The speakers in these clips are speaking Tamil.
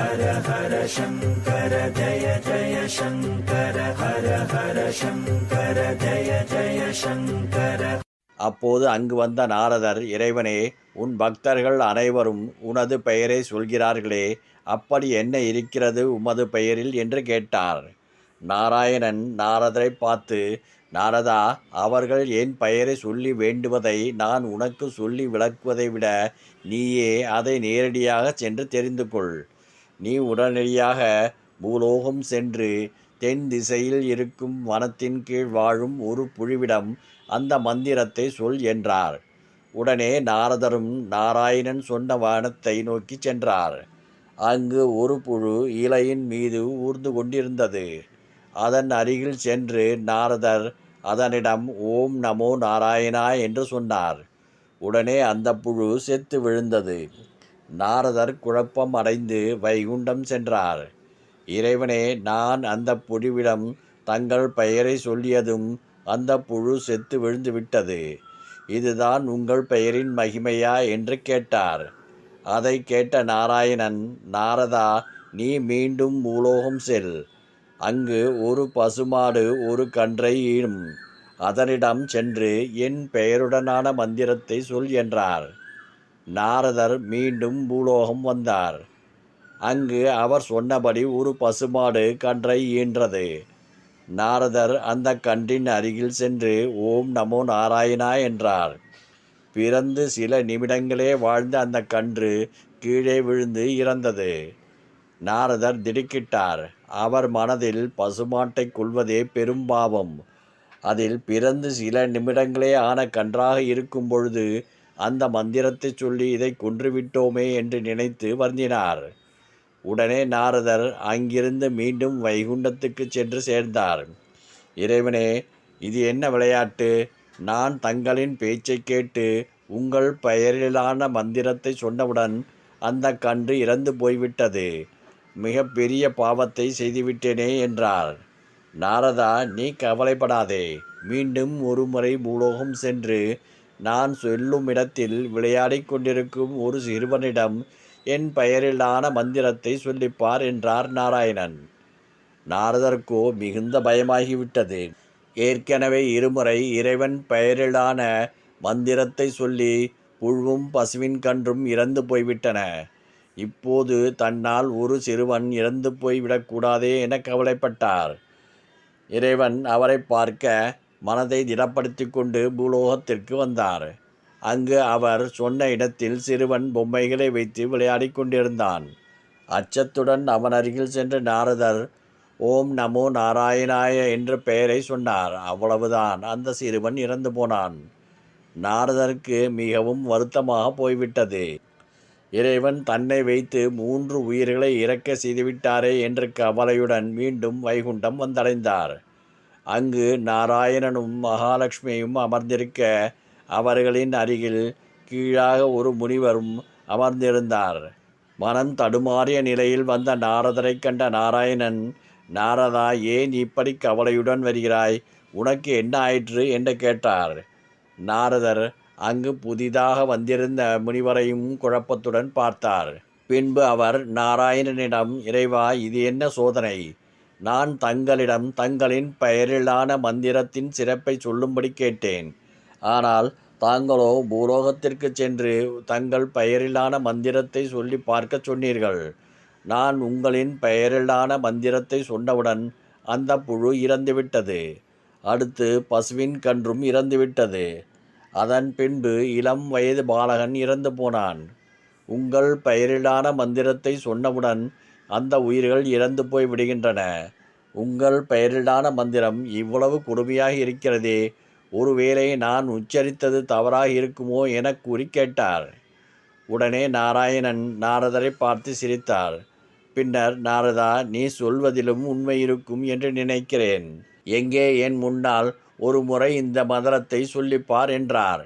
ஹர ஹர சங்கர ஜய ஜய சங்கர ஹர ஹர சங்கர ஜய ஜய சங்கர. அப்போது அங்கு வந்த நாரதர் இறைவனே உன் பக்தர்கள் அனைவரும் உனது பெயரை சொல்கிறார்களே அப்படி என்ன இருக்கிறது உமது பெயரில்? என்று கேட்டார். நாராயணன் நாரதரை பார்த்து நாரதா அவர்கள் என் பெயரை சொல்லி வேண்டுவதை நான் உனக்கு சொல்லி விளக்குவதை விட நீயே அதை நேரடியாக சென்று தெரிந்து கொள். நீ உடனடியாக பூலோகம் சென்று தென் திசையில் இருக்கும் வனத்தின் கீழ் வாழும் ஒரு புழுவிடம் அந்த மந்திரத்தை சொல் என்றார். உடனே நாரதரும் நாராயணன் சொன்ன வனத்தை நோக்கி சென்றார். அங்கு ஒரு புழு இலையின் மீது ஊர்ந்து கொண்டிருந்தது. அதன் அருகில் சென்று நாரதர் அதனிடம் ஓம் நமோ நாராயணா என்று சொன்னார். உடனே அந்த புழு செத்து விழுந்தது. நாரதர் குழப்பம் அடைந்து வைகுண்டம் சென்றார். இறைவனே நான் அந்த புழுவிடம் தங்கள் பெயரை சொல்லியதும் அந்த புழு செத்து விழுந்து விட்டது. இதுதான் உங்கள் பெயரின் மகிமையா என்று கேட்டார். அதை கேட்ட நாராயணன் நாரதா நீ மீண்டும் பூலோகம் செல். அங்கு ஒரு பசுமாடு ஒரு கன்றை ஈடும். அதனிடம் சென்று என் பெயருடனான மந்திரத்தை சொல் என்றார். நாரதர் மீண்டும் பூலோகம் வந்தார். அங்கு அவர் சொன்னபடி ஒரு பசுமாடு கன்றை ஈன்றது. நாரதர் அந்த கன்றின் அருகில் சென்று ஓம் நமோ நாராயணா என்றார். பிறந்து சில நிமிடங்களே வாழ்ந்த அந்த கன்று கீழே விழுந்து இறந்தது. நாரதர் திடுக்கிட்டார். அவர் மனதில் பசுமாட்டை கொள்வதே பெரும் பாவம். அதில் பிறந்து சில நிமிடங்களே ஆன கன்றாக இருக்கும் பொழுது அந்த மந்திரத்தை சொல்லி இதை கொன்றுவிட்டோமே என்று நினைத்து வருந்தினார். உடனே நாரதர் அங்கிருந்து மீண்டும் வைகுண்டத்துக்கு சென்று சேர்ந்தார். இறைவனே இது என்ன விளையாட்டு? நான் தங்களின் பேச்சை கேட்டு உங்கள் பெயரிலான மந்திரத்தை சொன்னவுடன் அந்த கன்று இறந்து போய்விட்டது. மிக பெரிய பாவத்தை செய்துவிட்டேனே என்றார். நாரதா நீ கவலைப்படாதே. மீண்டும் ஒரு முறை பூலோகம் சென்று நான் சொல்லும் இடத்தில் விளையாடிக் கொண்டிருக்கும் ஒரு சிறுவனிடம் என் பெயரிலான மந்திரத்தை சொல்லிப்பார் என்றார் நாராயணன். நாரதர்க்கோ மிகுந்த பயமாகிவிட்டது. ஏற்கனவே இருமுறை இறைவன் பெயரிலான மந்திரத்தை சொல்லி புழுவும் பசுவின் கன்றும் இறந்து போய்விட்டன. இப்போது தன்னால் ஒரு சிறுவன் இறந்து போய்விடக்கூடாதே என கவலைப்பட்டார். இறைவன் அவரை பார்க்க மனதை திடப்படுத்தி கொண்டு பூலோகத்திற்கு வந்தார். அங்கு அவர் சொன்ன இடத்தில் சிறுவன் பொம்மைகளை வைத்து விளையாடி கொண்டிருந்தான். அச்சத்துடன் அவன் அருகில் சென்ற நாரதர் ஓம் நமோ நாராயணாய என்ற பெயரை சொன்னார். அவ்வளவுதான் அந்த சிறுவன் இறந்து போனான். நாரதருக்கு மிகவும் வருத்தமாக போய்விட்டது. இறைவன் தன்னை வைத்து மூன்று உயிர்களை இறக்க செய்துவிட்டாரே என்ற கவலையுடன் மீண்டும் வைகுண்டம் வந்தடைந்தார். அங்கு நாராயணனும் மகாலட்சுமியும் அமர்ந்திருக்க அவர்களின் அருகில் கீழாக ஒரு முனிவரும் அமர்ந்திருந்தார். மனம் தடுமாறிய நிலையில் வந்த நாரதரை கண்ட நாராயணன் நாரதா ஏன் இப்படி கவலையுடன் வருகிறாய்? உனக்கு என்ன ஆயிற்று? என்று கேட்டார். நாரதர் அங்கு புதிதாக வந்திருந்த முனிவரையும் குழப்பத்துடன் பார்த்தார். பின்பு அவர் நாராயணனிடம் இறைவா இது என்ன சோதனை? நான் தங்களிடம் தங்களின் பெயரிலான மந்திரத்தின் சிறப்பை சொல்லும்படி கேட்டேன். ஆனால் தாங்களோ பூலோகத்திற்கு சென்று தங்கள் பெயரிலான மந்திரத்தை சொல்லி பார்க்க சொன்னீர்கள். நான் உங்களின் பெயரிலான மந்திரத்தை சொன்னவுடன் அந்த புழு இறந்துவிட்டது. அடுத்து பசுவின் கன்றும் இறந்துவிட்டது. அதன் பின்பு இளம் வயது பாலகன் இறந்து போனான். உங்கள் பெயரிலான மந்திரத்தை சொன்னவுடன் அந்த உயிர்கள் இறந்து போய் விடுகின்றன. உங்கள் பெயரிலான மந்திரம் இவ்வளவு கொடுமையாக இருக்கிறதே. ஒருவேளை நான் உச்சரித்தது தவறாக இருக்குமோ என கூறி கேட்டார். உடனே நாராயணன் நாரதரை பார்த்து சிரித்தார். பின்னர் நாரதா நீ சொல்வதிலும் உண்மை இருக்கும் என்று நினைக்கிறேன். எங்கே என் முன்னால் ஒரு முறை இந்த மந்திரத்தை சொல்லிப்பார் என்றார்.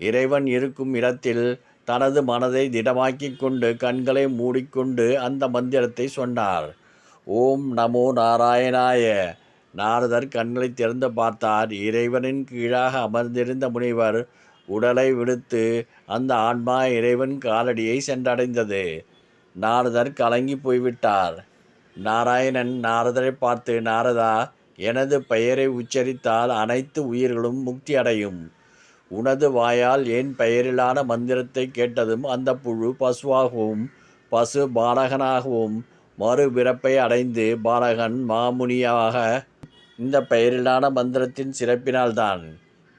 இறைவன் இருக்கும் இடத்தில் தனது மனதை திடமாக்கிக் கொண்டு கண்களை மூடிக்கொண்டு அந்த மந்திரத்தை சொன்னார். ஓம் நமோ நாராயணாய. நாரதர் கண்களை திறந்து பார்த்தார். இறைவனின் கீழாக அமர்ந்திருந்த முனிவர் உடலை விடுத்து அந்த ஆன்மா இறைவன் காலடியை சென்றடைந்தது. நாரதர் கலங்கி போய்விட்டார். நாராயணன் நாரதரை பார்த்து நாரதா எனது பெயரை உச்சரித்தால் அனைத்து உயிர்களும் முக்தி அடையும் உனது வாயால் என் பெயரிலான மந்திரத்தை கேட்டதும் அந்த புழு பசுவாகவும் பசு பாலகனாகவும் மறுபிறப்பை அடைந்து பாலகன் மாமுனியாக இந்த பெயரிலான மந்திரத்தின் சிறப்பினால்தான்.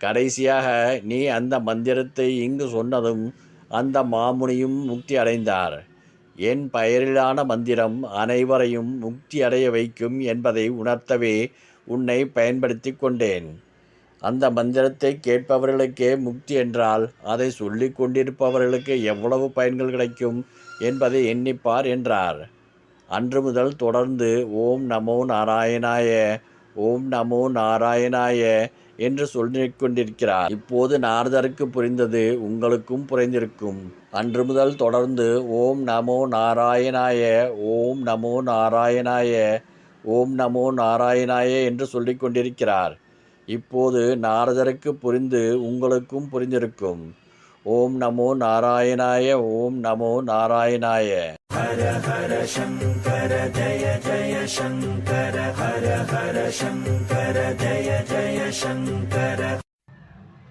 கடைசியாக நீ அந்த மந்திரத்தை இங்கு சொன்னதும் அந்த மாமுனியும் முக்தி அடைந்தார். என் பெயரிலான மந்திரம் அனைவரையும் முக்தி அடைய வைக்கும் என்பதை உணர்த்தவே உன்னை பயன்படுத்தி கொண்டேன். அந்த மந்திரத்தை கேட்பவர்களுக்கே முக்தி என்றால் அதை சொல்லிக் கொண்டிருப்பவர்களுக்கு எவ்வளவு பயன்கள் கிடைக்கும் என்பதை எண்ணிப்பார் என்றார். அன்று முதல் தொடர்ந்து ஓம் நமோ நாராயணாய ஓம் நமோ நாராயணாய என்று சொல்லிக் கொண்டிருக்கிறார். இப்போது நாரதருக்கு புரிந்தது உங்களுக்கும் புரிந்திருக்கும். அன்று முதல் தொடர்ந்து ஓம் நமோ நாராயணாய ஓம் நமோ நாராயணாய ஓம் நமோ நாராயணாய என்று சொல்லிக் கொண்டிருக்கிறார். இப்போது நாரதருக்கு புரிந்து உங்களுக்கும் புரிஞ்சிருக்கும் ஓம் நமோ நாராயணாய ஓம் நமோ நாராயணாய. ஹர ஹர சங்கர ஜய ஜய சங்கர ஹர ஹர சங்கர ஜய ஜய சங்கர.